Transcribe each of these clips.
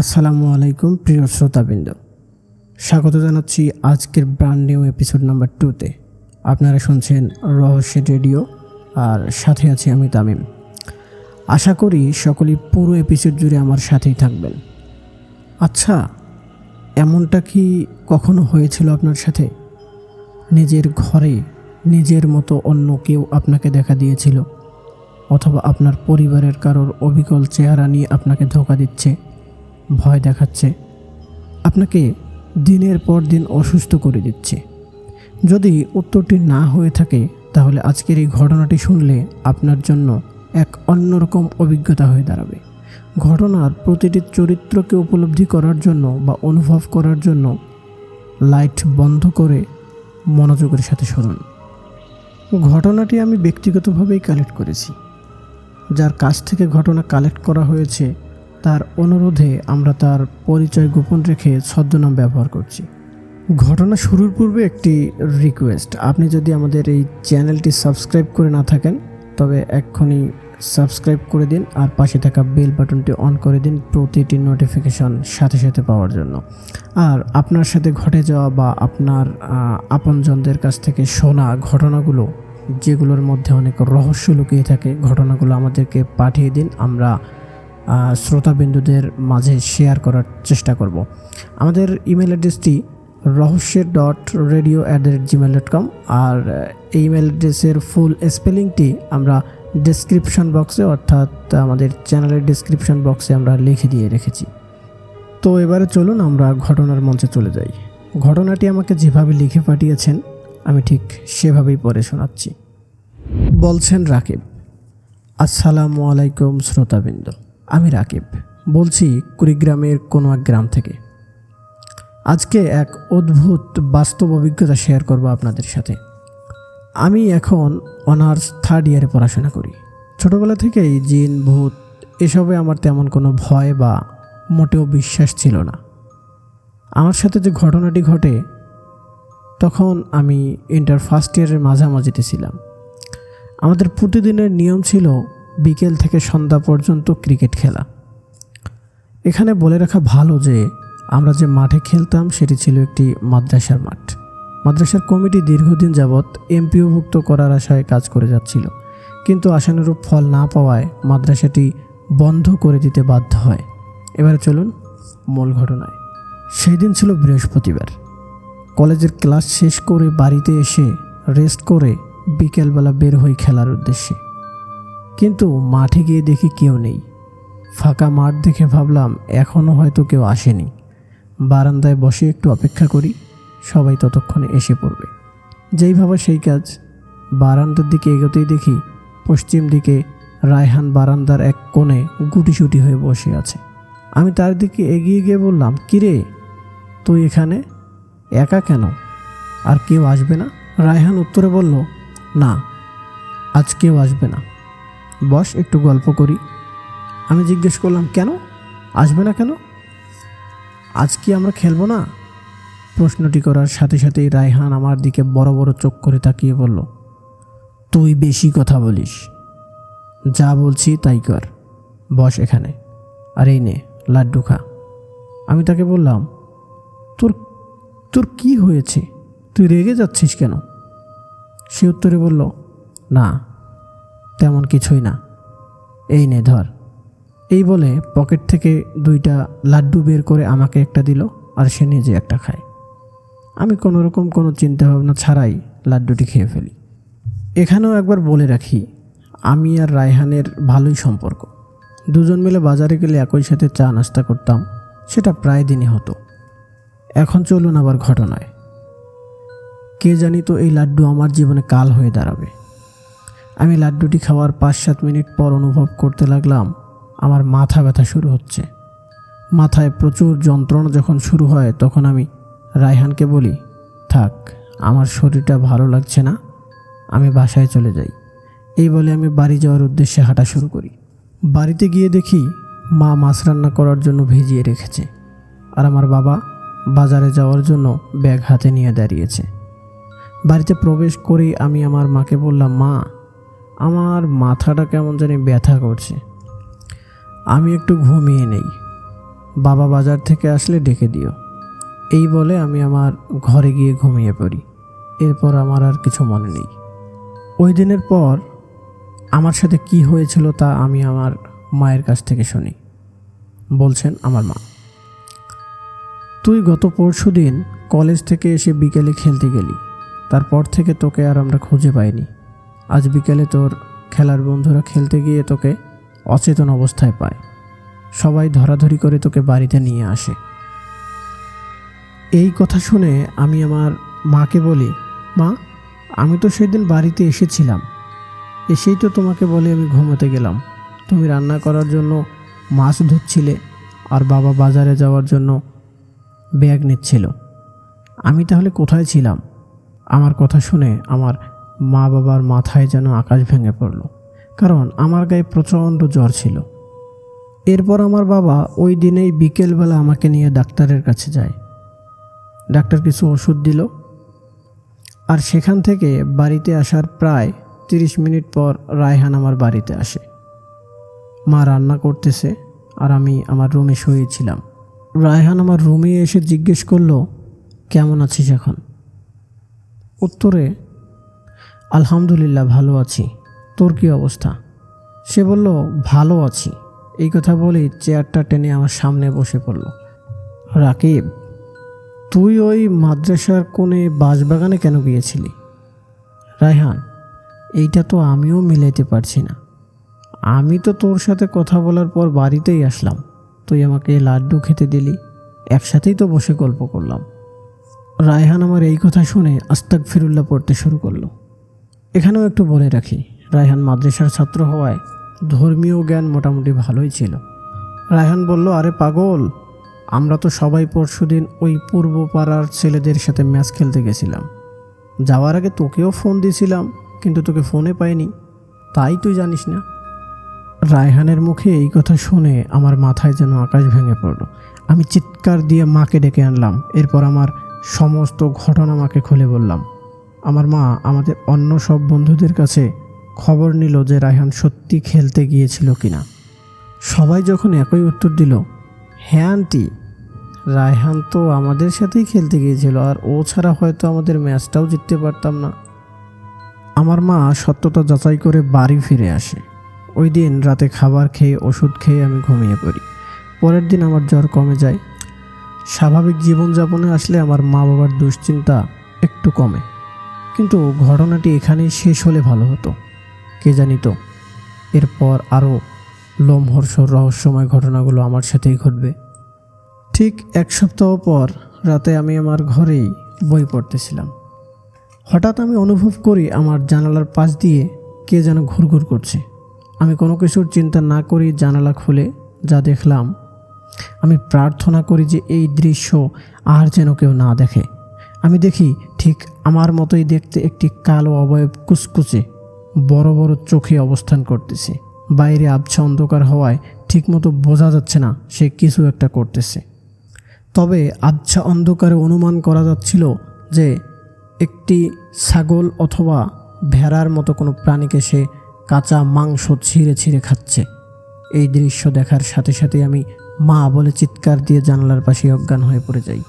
আসসালামু আলাইকুম, প্রিয় শ্রোতাবৃন্দ। স্বাগত জানাচ্ছি আজকের ব্র্যান্ড নিউ এপিসোড নাম্বার টুতে আপনারা শুনছেন রহস্যের রেডিও, আর সাথে আছি আমি তামিম। আশা করি সকলেই পুরো এপিসোড জুড়ে আমার সাথেই থাকবেন। আচ্ছা এমনটা কি কখনো হয়েছিল আপনার সাথে? নিজের ঘরে নিজের মতো অন্য কেউ আপনাকে দেখা দিয়েছিল? অথবা আপনার পরিবারের কারোর অবিকল চেহারা নিয়ে আপনাকে ধোকা দিচ্ছে? ভয় দেখাচ্ছে। আপনাকে দিনের পর দিন অসুস্থ করে দিচ্ছে। যদি উত্তরটি না হয়ে থাকে, তাহলে আজকের এই ঘটনাটি শুনলে আপনার জন্য এক অন্যরকম অভিজ্ঞতা হয়ে দাঁড়াবে। ঘটনার প্রতিটি চরিত্রকে উপলব্ধি করার জন্য বা অনুভব করার জন্য লাইট বন্ধ করে মনোযোগের সাথে শুনুন। ঘটনাটি আমি ব্যক্তিগতভাবেই কালেক্ট করেছি। যার কাছ থেকে ঘটনা কালেক্ট করা হয়েছে তার অনুরোধে আমরা তার পরিচয় গোপন রেখে ছদ্মনাম ব্যবহার করছি। ঘটনা শুরুর পূর্বে একটি রিকোয়েস্ট আপনি যদি আমাদের এই চ্যানেলটি সাবস্ক্রাইব করে না থাকেন, তবে এক্ষুনি সাবস্ক্রাইব করে দিন আর পাশে থাকা বেল বাটনটি অন করে দিন প্রতিটি নোটিফিকেশন সাথে সাথে পাওয়ার জন্য। আর আপনার সাথে ঘটে যাওয়া বা আপনার আপনজনদের কাছ থেকে শোনা ঘটনাগুলো, যেগুলোর মধ্যে অনেক রহস্য লুকিয়ে থাকে, ঘটনাগুলো আমাদেরকে পাঠিয়ে দিন। আমরা শ্রোতাবিন্দুদের মাঝে শেয়ার করার চেষ্টা করব। আমাদের ইমেল অ্যাড্রেসটি রহস্যের dot radio at the rate Gmail dot com আর এই ইমেল অ্যাড্রেসের ফুল স্পেলিংটি আমরা ডেসক্রিপশন বক্সে অর্থাৎ আমাদের চ্যানেলের ডেসক্রিপশন বক্সে আমরা লিখে দিয়ে রেখেছি। তো এবারে চলুন আমরা ঘটনার মঞ্চে চলে যাই। ঘটনাটি আমাকে যেভাবে লিখে পাঠিয়েছেন, আমি ঠিক সেভাবেই পড়ে শোনাচ্ছি। বলছেন রাকিব, আসসালামু আলাইকুম শ্রোতাবৃন্দ। আমি রাকিব, বলছি কুড়িগ্রামের কোনো এক গ্রাম থেকে। আজকে এক অদ্ভুত বাস্তব অভিজ্ঞতা শেয়ার করব আপনাদের সাথে। আমি এখন অনার্স থার্ড ইয়ারে পড়াশোনা করি। ছোটোবেলা থেকেই জিন, ভূত, এসবে আমার তেমন কোনো ভয় বা মোটেও বিশ্বাস ছিল না। আমার সাথে যে ঘটনাটি ঘটে, তখন আমি ইন্টার ফার্স্ট ইয়ারের মাঝামাঝিতে ছিলাম। আমাদের প্রতিদিনের নিয়ম ছিল বিকেল থেকে সন্ধ্যা পর্যন্ত ক্রিকেট খেলা। এখানে বলে রাখা ভালো যে, আমরা যে মাঠে খেলতাম সেটি ছিল একটি মাদ্রাসার মাঠ। মাদ্রাসার কমিটি দীর্ঘদিন যাবৎ এমপিওভুক্ত করার আশায় কাজ করে যাচ্ছিল। কিন্তু আশানুরূপ ফল না পাওয়ায় মাদ্রাসাটি বন্ধ করে দিতে বাধ্য হয়। এবারে চলুন মূল ঘটনায়। সেই দিন ছিল বৃহস্পতিবার। কলেজের ক্লাস শেষ করে বাড়িতে এসে রেস্ট করে বিকেলবেলা বের হই খেলার উদ্দেশ্যে। কিন্তু মাঠে গিয়ে দেখি কেউ নেই। ফাঁকা মাঠ দেখে ভাবলাম এখনও হয়তো কেউ আসেনি। বারান্দায় বসে একটু অপেক্ষা করি, সবাই ততক্ষণে এসে পড়বে। যেই ভাবা সেই কাজ। বারান্দার দিকে এগোতেই দেখি, পশ্চিম দিকে রায়হান বারান্দার এক কোণে গুটিসুটি হয়ে বসে আছে। আমি তার দিকে এগিয়ে গিয়ে বললাম, কিরে, তুই এখানে? একা কেন? আর কেউ আসবে না? রায়হান উত্তরে বলল, না, আজ কেউ আসবে না। বস, একটু গল্প করি। আমি জিজ্ঞেস করলাম, কেন? আসবে না কেন? আজ কি আমরা খেলব না? প্রশ্নটি করার সাথে সাথেই রায়হান আমার দিকে বড় বড় চোখ করে তাকিয়ে বলল, তুই বেশি কথা বলিস। যা বলছি তাই কর। বস এখানে। আর এই নে, লাড্ডু খা। আমি তাকে বললাম, তোর তোর কি হয়েছে? তুই রেগে যাচ্ছিস কেন? সে উত্তরে বলল, না তেমন কিছুই না। এই নে ধর। এই বলে পকেট থেকে দুইটা লাড্ডু বের করে আমাকে একটা দিল আর সে নিজে একটা খায়। আমি কোনো রকম কোনো চিন্তাভাবনা ছাড়াই লাড্ডুটি খেয়ে ফেলি। এখানেও একবার বলে রাখি, আমি আর রায়হানের ভালোই সম্পর্ক। দুজন মিলে বাজারে গেলে একই সাথে চা নাস্তা করতাম, সেটা প্রায় দিনই হতো। এখন চলুন আবার ঘটনায়। কে জানি তো এই লাড্ডু আমার জীবনে কাল হয়ে দাঁড়াবে। আমি লাড্ডুটি খাওয়ার পাঁচ সাত মিনিট পর অনুভব করতে লাগলাম, আমার মাথা ব্যথা শুরু হচ্ছে। মাথায় প্রচুর যন্ত্রণা যখন শুরু হয়, তখন আমি রায়হানকে বলি, থাক, আমার শরীরটা ভালো লাগছে না, আমি বাসায় চলে যাই। এই বলে আমি বাড়ি যাওয়ার উদ্দেশ্যে হাঁটা শুরু করি। বাড়িতে গিয়ে দেখি মা মাছ রান্না করার জন্য ভিজিয়ে রেখেছে আর আমার বাবা বাজারে যাওয়ার জন্য ব্যাগ হাতে নিয়ে দাঁড়িয়েছে। বাড়িতে প্রবেশ করেই আমি আমার মাকে বললাম, মা আমার মাথাটা কেমন জানি ব্যথা করছে। আমি একটু ঘুমিয়ে নেই। বাবা বাজার থেকে আসলে ডেকে দিও। এই বলে আমি আমার ঘরে গিয়ে ঘুমিয়ে পড়ি। এরপর আমার আর কিছু মনে নেই। ওই দিনের পর আমার সাথে কি হয়েছিল তা আমি আমার মায়ের কাছ থেকে শুনি। বলছেন আমার মা, তুই গত পরশু দিন কলেজ থেকে এসে বিকেলে খেলতে গেলি। তারপর থেকে তোকে আর আমরা খুঁজে পাইনি। আজ বিকেলে তোর খেলার বন্ধুরা খেলতে গিয়ে তোকে অচেতন অবস্থায় পায়। সবাই ধরাধরি করে তোকে বাড়িতে নিয়ে আসে। এই কথা শুনে আমি আমার মাকে বলি, মা, আমি তো সেদিন বাড়িতে এসেছিলাম। এসেই তো তোমাকে বলে আমি ঘুমোতে গেলাম। তুমি রান্না করার জন্য মাছ ধুচ্ছিলে আর বাবা বাজারে যাওয়ার জন্য ব্যাগ নিচ্ছিল। আমি তাহলে কোথায় ছিলাম? আমার কথা শুনে আমার মা বাবার মাথায় যেন আকাশ ভেঙে পড়ল, কারণ আমার গায়ে প্রচণ্ড জ্বর ছিল। এরপর আমার বাবা ওই দিনেই বিকেলবেলা আমাকে নিয়ে ডাক্তারের কাছে যায়। ডাক্তার কিছু ওষুধ দিল, আর সেখান থেকে বাড়িতে আসার প্রায় তিরিশ মিনিট পর রায়হান আমার বাড়িতে আসে। মা রান্না করতেছে, আর আমি আমার রুমে শুয়েছিলাম রায়হান আমার রুমে এসে জিজ্ঞেস করল, কেমন আছিস এখন? উত্তরে আলহামদুলিল্লাহ, ভালো আছি। তোর কি অবস্থা? সে বলল, ভালো আছি। এই কথা বলেই চেয়ারটা টেনে আমার সামনে বসে পড়ল। রাকিব, তুই ওই মাদ্রাসার কোণে বাঁশবাগানে কেন গিয়েছিলি? রায়হান, এইটা তো আমিও মিলাইতে পারছি না। আমি তো তোর সাথে কথা বলার পর বাড়িতেই আসলাম। তুই আমাকে লাড্ডু খেতে দিলি, একসাথেই তো বসে গল্প করলাম। রায়হান আমার এই কথা শুনে আস্তাক ফিরুল্লাহ পড়তে শুরু করল। এখানেও একটু বলে রাখি, রায়হান মাদ্রাসার ছাত্র হওয়ায় ধর্মীয় জ্ঞান মোটামুটি ভালোই ছিল। রায়হান বলল, আরে পাগল, আমরা তো সবাই পরশুদিন ওই পূর্ব পাড়ার ছেলেদের সাথে ম্যাচ খেলতে গেছিলাম। যাওয়ার আগে তোকেও ফোন দিয়েছিলাম, কিন্তু তোকে ফোনে পাইনি। তাই তুই জানিস না? রায়হানের মুখে এই কথা শুনে আমার মাথায় যেন আকাশ ভেঙে পড়ল। আমি চিৎকার দিয়ে মাকে ডেকে আনলাম, এরপর আমার সমস্ত ঘটনা মাকে খুলে বললাম আমার মা আমাদের অন্য সব বন্ধুদের কাছে খবর নিল যে রায়হান সত্যি খেলতে গিয়েছিল কিনা। সবাই যখন একই উত্তর দিল হ্যাঁ আন্টি, রায়হান তো আমাদের সাথেই খেলতে গিয়েছিল আর ও ছাড়া হয়তো আমাদের ম্যাচটাও জিততে পারতাম না। আমার মা সত্যতা যাচাই করে বাড়ি ফিরে আসে। ওই দিন রাতে খাবার খেয়ে, ওষুধ খেয়ে আমি ঘুমিয়ে পড়ি। পরের দিন আমার জ্বর কমে যায়। স্বাভাবিক জীবনযাপনে আসলে আমার মা বাবার দুশ্চিন্তা একটু কমে। কিন্তু ঘটনাটি এখানেই শেষ হলে ভালো হতো। কে জানিত এরপর আরও লোমহর্ষর রহস্যময় ঘটনাগুলো আমার সাথেই ঘটবে। ঠিক এক সপ্তাহ পর রাতে আমি আমার ঘরেই বই পড়তেছিলাম। হঠাৎ আমি অনুভব করি আমার জানালার পাশ দিয়ে কে যেন ঘুরঘুর করছে। আমি কোনো কিছুর চিন্তা না করি জানালা খুলে যা দেখলাম, আমি প্রার্থনা করি যে এই দৃশ্য আর যেন কেউ না দেখে। আমি দেখি ঠিক আমার মতোই দেখতে একটি কালো অবয়ব কুচকুচে বড় বড় চোখে অবস্থান করতেছে। বাইরে আবছা অন্ধকার হওয়ায় ঠিকমতো বোঝা যাচ্ছে না সে কিছু একটা করতেছে। তবে আবছা অন্ধকারে অনুমান করা যাচ্ছিল যে একটি ছাগল অথবা ভেড়ার মতো কোনো প্রাণীকে সে কাঁচা মাংস ছিঁড়ে ছিঁড়ে খাচ্ছে। এই দৃশ্য দেখার সাথে সাথে আমি মা বলে চিৎকার দিয়ে জানলার পাশে অজ্ঞান হয়ে পড়ে যাই।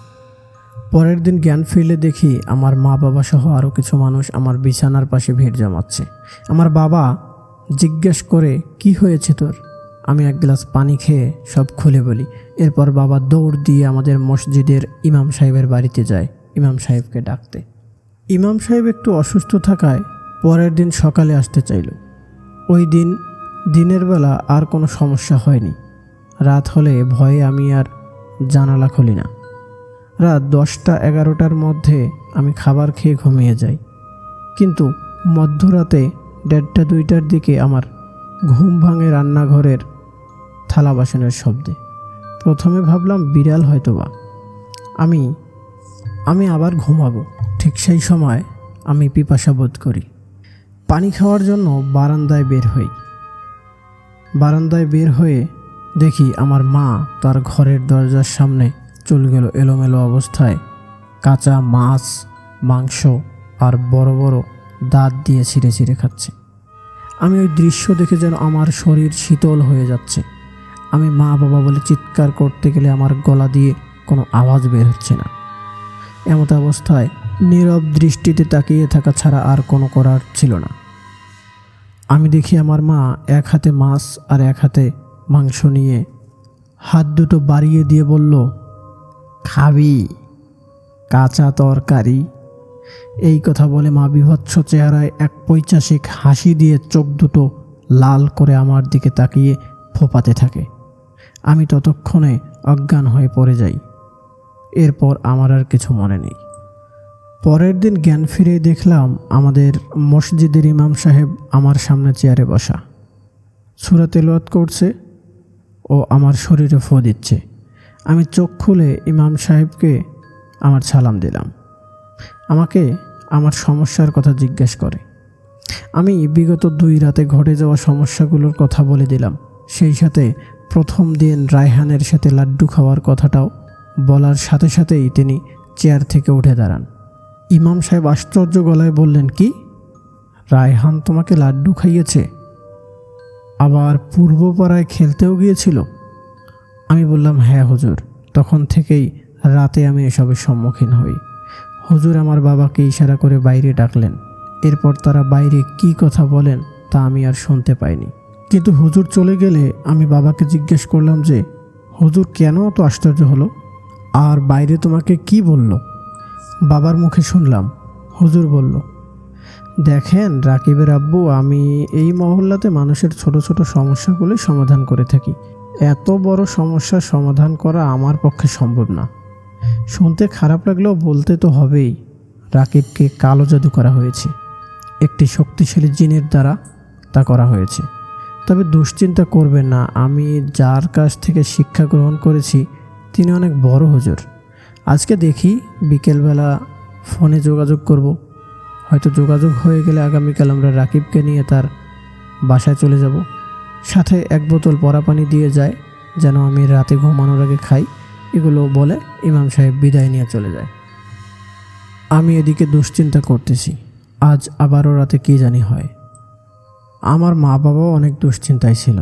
পরের দিন জ্ঞান ফিরলে দেখি আমার মা বাবা সহ আরও কিছু মানুষ আমার বিছানার পাশে ভিড় জমাচ্ছে। আমার বাবা জিজ্ঞেস করে, কি হয়েছে তোর? আমি এক গ্লাস পানি খেয়ে সব খুলে বলি। এরপর বাবা দৌড় দিয়ে আমাদের মসজিদের ইমাম সাহেবের বাড়িতে যায়, ইমাম সাহেবকে ডাকতে। ইমাম সাহেব একটু অসুস্থ থাকায় পরের দিন সকালে আসতে চাইল। ওই দিন, দিনের বেলা আর কোনো সমস্যা হয়নি। রাত হলে ভয়ে আমি আর জানালা খুলি না। রাত দশটা এগারোটার মধ্যে আমি খাবার খেয়ে ঘুমিয়ে যাই। কিন্তু মধ্যরাতে দেড়টা দুইটার দিকে আমার ঘুম ভাঙে রান্নাঘরের থালা বাসনের শব্দে। প্রথমে ভাবলাম, বিড়াল হয়তোবা। আমি আমি আবার ঘুমাবো। ঠিক সেই সময় আমি পিপাসা বোধ করি। পানি খাওয়ার জন্য বারান্দায় বের হই। বারান্দায় বের হয়ে দেখি আমার মা তার ঘরের দরজার সামনে চুল গেল এলোমেলো অবস্থায়। কাঁচা মাছ, মাংস আর বড় বড় দাঁত দিয়ে ছিঁড়ে ছিঁড়ে খাচ্ছে। আমি ওই দৃশ্য দেখে যেন আমার শরীর শীতল হয়ে যাচ্ছে। আমি মা বাবা বলে চিৎকার করতে গেলে আমার গলা দিয়ে কোনো আওয়াজ বের হচ্ছে না। এমত অবস্থায় নীরব দৃষ্টিতে তাকিয়ে থাকা ছাড়া আর কোনো করার ছিল না। আমি দেখি আমার মা এক হাতে মাছ আর এক হাতে মাংস নিয়ে হাত দুটো বাড়িয়ে দিয়ে বলল খাবি, কাঁচা তরকারি। এই কথা বলে মা বিভৎস চেহারায় এক পৈচাসিক হাসি দিয়ে চোখ দুটো লাল করে আমার দিকে তাকিয়ে ফোপাতে থাকে। আমি ততক্ষণে অজ্ঞান হয়ে পড়ে যাই। এরপর আমার আর কিছু মনে নেই। পরের দিন জ্ঞান ফিরে দেখলাম আমাদের মসজিদের ইমাম সাহেব আমার সামনে চেয়ারে বসা। সুরা তেলাওয়াত করছে ও আমার শরীরে ফো দিচ্ছে। আমি চোখ খুলে ইমাম সাহেবকে আমার সালাম দিলাম। আমাকে আমার সমস্যার কথা জিজ্ঞেস করে। আমি বিগত দুই রাতে ঘটে যাওয়া সমস্যাগুলোর কথা বলে দিলাম। সেই সাথে প্রথম দিন রায়হানের সাথে লাড্ডু খাওয়ার কথাটাও বলার সাথে সাথেই তিনি চেয়ার থেকে উঠে দাঁড়ান। ইমাম সাহেব আশ্চর্য গলায় বললেন, কি? রায়হান তোমাকে লাড্ডু খাইয়েছে? আবার পূর্বপাড়ায় খেলতেও গিয়েছিল? আমি বললাম হ্যাঁ হুজুর। তখন থেকেই রাতে আমি এসবের সম্মুখীন হই। হুজুর আমার বাবাকে ইশারা করে বাইরে ডাকলেন। এরপর তারা বাইরে কি কথা বলেন তা আমি আর শুনতে পাইনি। কিন্তু হুজুর চলে গেলে আমি বাবাকে জিজ্ঞেস করলাম যে, হুজুর, কেন এত আশ্চর্য হলো? আর বাইরে তোমাকে কি বলল? বাবার মুখে শুনলাম। হুজুর বলল, দেখেন রাকিবের আব্বু, আমি এই মহল্লাতে মানুষের ছোট ছোট সমস্যাগুলি সমাধান করে থাকি। এত বড় সমস্যার সমাধান করা আমার পক্ষে সম্ভব না। শুনতে খারাপ লাগলেও বলতে তো হবেই, রাকিবকে কালো জাদু করা হয়েছে। একটি শক্তিশালী জিনের দ্বারা তা করা হয়েছে। তবে দুশ্চিন্তা করবেন না, আমি যার কাছ থেকে শিক্ষা গ্রহণ করেছি, তিনি অনেক বড় হুজুর। আজকে দেখি বিকেলবেলা ফোনে যোগাযোগ করব। হয়তো যোগাযোগ হয়ে গেলে আগামীকাল আমরা রাকিবকে নিয়ে তার বাসায় চলে যাব। সাথে এক বোতল পরা পানি দিয়ে যায়, যেন আমি রাতে ঘুমানোর আগে খাই। এগুলো বলে ইমাম সাহেব বিদায় নিয়ে চলে যায়। আমি এদিকে দুশ্চিন্তা করতেছি। আজ আবারও রাতে কী জানি হয়। আমার মা বাবাও অনেক দুশ্চিন্তায় ছিল।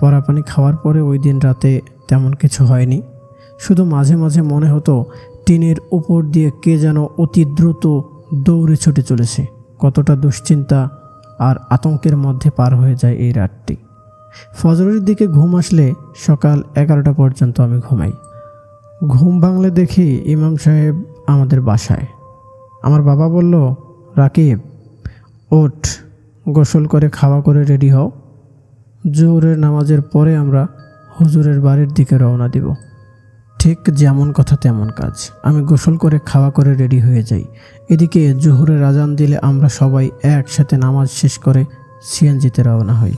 পরাপানি খাওয়ার পরে ওই দিন রাতে তেমন কিছু হয়নি। শুধু মাঝে মাঝে মনে হতো, টিনের উপর দিয়ে কে যেন অতি দ্রুত দৌড়ে ছুটে চলেছে। কতটা দুশ্চিন্তা আর আতঙ্কের মধ্যে পার হয়ে যায় এই রাতটি। ফজরের দিকে ঘুম আসলে সকাল এগারোটা পর্যন্ত আমি ঘুমাই। ঘুম ভাঙলে দেখি ইমাম সাহেব আমাদের বাসায়। আমার বাবা বলল, রাকিব, ওঠ, গোসল করে খাওয়া করে রেডি হও। জোহরের নামাজের পরে আমরা হুজুরের বাড়ির দিকে রওনা দিব। ঠিক যেমন কথা তেমন কাজ। আমি গোসল করে খাওয়া করে রেডি হয়ে যাই। এদিকে জোহরের আজান দিলে আমরা সবাই একসাথে নামাজ শেষ করে সিএনজিতে রওনা হই।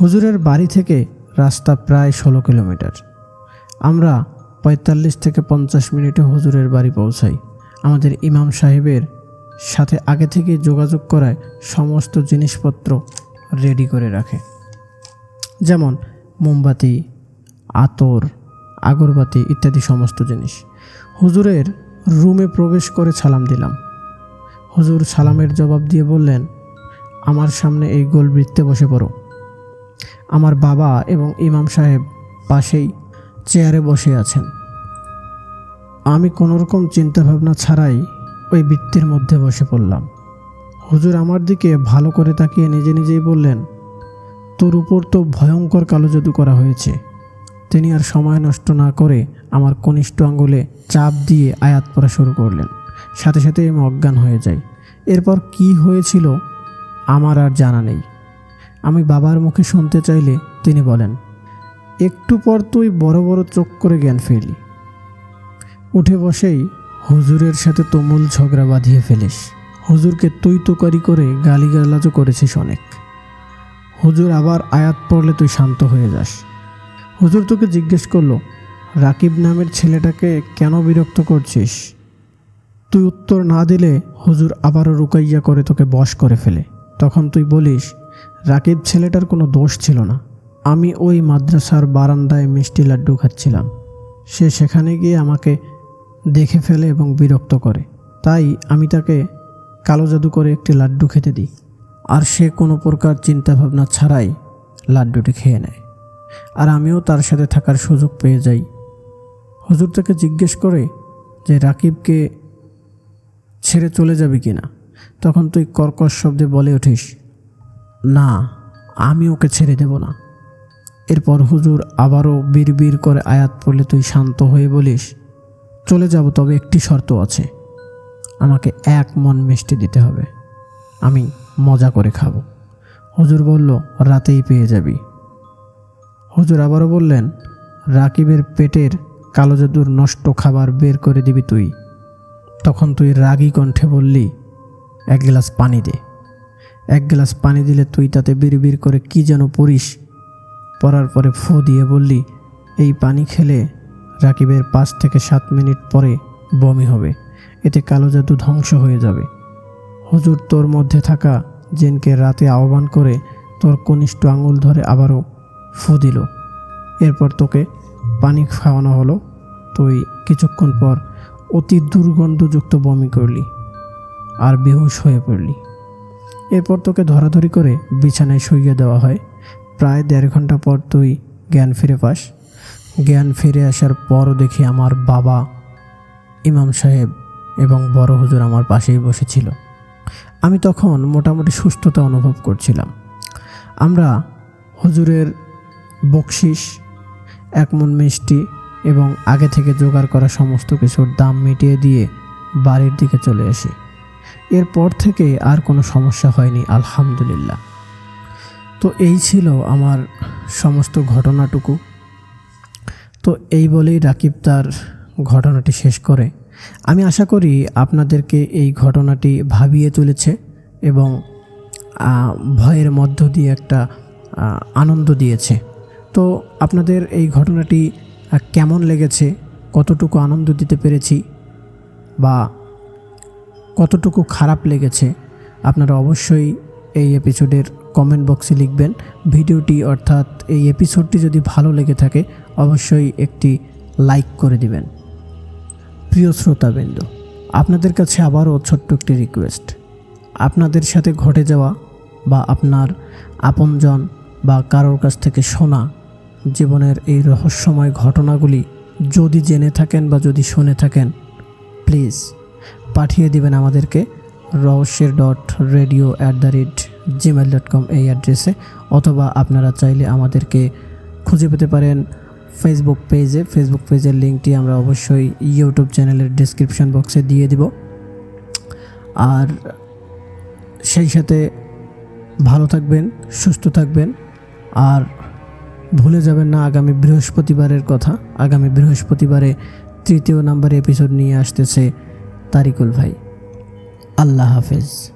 হুজুরের বাড়ি থেকে রাস্তা প্রায় ষোলো কিলোমিটার। আমরা পঁয়তাল্লিশ থেকে পঞ্চাশ মিনিটে হুজুরের বাড়ি পৌঁছাই। আমাদের ইমাম সাহেবের সাথে আগে থেকে যোগাযোগ করায় সমস্ত জিনিসপত্র রেডি করে রাখে। যেমন মোমবাতি, আতর, আগরবাতি ইত্যাদি সমস্ত জিনিস। হুজুরের রুমে প্রবেশ করে সালাম দিলাম। হুজুর সালামের জবাব দিয়ে বললেন, আমার সামনে এই গোল বৃত্তে বসে পড়ো। আমার বাবা এবং ইমাম সাহেব পাশেই চেয়ারে বসে আছেন। আমি কোনোরকম চিন্তাভাবনা ছাড়াই ওই বৃত্তির মধ্যে বসে পড়লাম। হুজুর আমার দিকে ভালো করে তাকিয়ে নিজে নিজেই বললেন, তোর উপর তো ভয়ঙ্কর কালো জাদু করা হয়েছে। তিনি আর সময় নষ্ট না করে আমার কনিষ্ঠ আঙ্গুলে চাপ দিয়ে আয়াত পড়া শুরু করলেন। সাথে সাথে আমি অজ্ঞান হয়ে যাই। এরপর কি হয়েছিল আমার আর জানা নেই। আমি বাবার মুখে শুনতে চাইলে তিনি বলেন, একটু পর তুই বড় বড় চোখ করে জ্ঞান ফেলি উঠে বসেই হুজুরের সাথে তুমুল ঝগড়া বাঁধিয়ে ফেলিস। হুজুরকে তুই তোকারি করে গালিগালাজও করেছিস অনেক। হুজুর আবার আয়াত পড়লে তুই শান্ত হয়ে যাস। হুজুর তোকে জিজ্ঞেস করল, রাকিব নামের ছেলেটাকে কেন বিরক্ত করছিস? তুই উত্তর না দিলে হুজুর আবারও রুকাইয়া করে তোকে বশ করে ফেলে। তখন তুই বলিস রাকিব ছেলেটার কোনো দোষ ছিল না। আমি ওই মাদ্রাসার বারান্দায় মিষ্টি লাড্ডু খাচ্ছিলাম। সে সেখানে গিয়ে আমাকে দেখে ফেলে এবং বিরক্ত করে। তাই আমি তাকে কালো জাদু করে একটি লাড্ডু খেতে দিই। আর সে কোনো প্রকার চিন্তাভাবনা ছাড়াই লাড্ডুটি খেয়ে নেয়। আর আমিও তার সাথে থাকার সুযোগ পেয়ে যাই। হুজুর তাকে জিজ্ঞেস করে যে, রাকিবকে ছেড়ে চলে যাবি কি না তখন তুই কর্কশ শব্দে বলে উঠিস না, আমি ওকে ছেড়ে দেব না। এরপর হুজুর আবারও বিড় করে আয়াত পড়লে তুই শান্ত হয়ে বলিস, চলে যাব, তবে একটি শর্ত আছে। আমাকে এক মন মিষ্টি দিতে হবে। আমি মজা করে খাব। হুজুর বলল, রাতেই পেয়ে যাবি। হুজুর আবারও বললেন, রাকিবের পেটের কালো জাদুর নষ্ট খাবার বের করে দিবি তুই। তখন তুই রাগী কণ্ঠে বললি, এক গ্লাস পানি দে। এক গ্লাস পানি দিলে তুই তাতে বিড় করে কি যেন পড়িস। পরার পরে ফু দিয়ে বললি, এই পানি খেলে রাকিবের পাঁচ থেকে সাত মিনিট পরে বমি হবে। এতে কালো জাদু ধ্বংস হয়ে যাবে। হুজুর তোর মধ্যে থাকা জেনকে রাতে আহ্বান করে তোর কনিষ্ঠ আঙুল ধরে আবারও ফু দিল। এরপর তোকে পানি খাওয়ানো হলো। তুই কিছুক্ষণ পর অতি দুর্গন্ধযুক্ত বমি করলি আর বেহুশ হয়ে পড়লি। এরপর তোকে ধরাধরি করে বিছানায় শুইয়ে দেওয়া হয়। প্রায় দেড় ঘণ্টা পর তুই জ্ঞান ফিরে পাস। জ্ঞান ফিরে আসার পরও দেখি আমার বাবা, ইমাম সাহেব এবং বড় হুজুর আমার পাশেই বসেছিল। আমি তখন মোটামুটি সুস্থতা অনুভব করছিলাম। আমরা হুজুরের বকশিস একমন মিষ্টি এবং আগে থেকে জোগাড় করা সমস্ত কিছুর দাম মিটিয়ে দিয়ে বাড়ির দিকে চলে আসি। এরপর থেকে আর কোনো সমস্যা হয়নি, আলহামদুলিল্লাহ। তো এই ছিল আমার সমস্ত ঘটনাটুকু। তো এই বলেই রাকিব তার ঘটনাটি শেষ করে। আমি আশা করি আপনাদেরকে এই ঘটনাটি ভাবিয়ে তুলেছে এবং ভয়ের মধ্য দিয়ে একটা আনন্দ দিয়েছে। তো আপনাদের এই ঘটনাটি কেমন লেগেছে? কতটুকু আনন্দ দিতে পেরেছি? বা কতটুকু খারাপ লেগেছে, আপনারা অবশ্যই এই এপিসোডের কমেন্ট বক্সে লিখবেন। ভিডিওটি অর্থাৎ এই এপিসোডটি যদি ভালো লেগে থাকে, অবশ্যই একটি লাইক করে দিবেন। প্রিয় শ্রোতাবৃন্দ, আপনাদের কাছে আবারও ছোট্ট একটি রিকোয়েস্ট আপনাদের সাথে ঘটে যাওয়া বা আপনার আপনজন বা কারোর কাছ থেকে শোনা জীবনের এই রহস্যময় ঘটনাগুলি যদি জেনে থাকেন বা যদি শুনে থাকেন প্লিজ পাঠিয়ে দিবেন আমাদেরকে রহস্যের dot radio at the rate Gmail dot com এই অ্যাড্রেসে, অথবা আপনারা চাইলে আমাদেরকে খুঁজে পেতে পারেন ফেসবুক পেজে ফেসবুক পেজের লিঙ্কটি আমরা অবশ্যই ইউটিউব চ্যানেলের ডিসক্রিপশন বক্সে দিয়ে দিব। আর সেই সাথে ভালো থাকবেন, সুস্থ থাকবেন। আর ভুলে যাবেন না, আগামী বৃহস্পতিবারের কথা। আগামী বৃহস্পতিবারে তৃতীয় নাম্বার এপিসোড নিয়ে আসতেছে তারিকুল ভাই। আল্লাহ হাফেজ।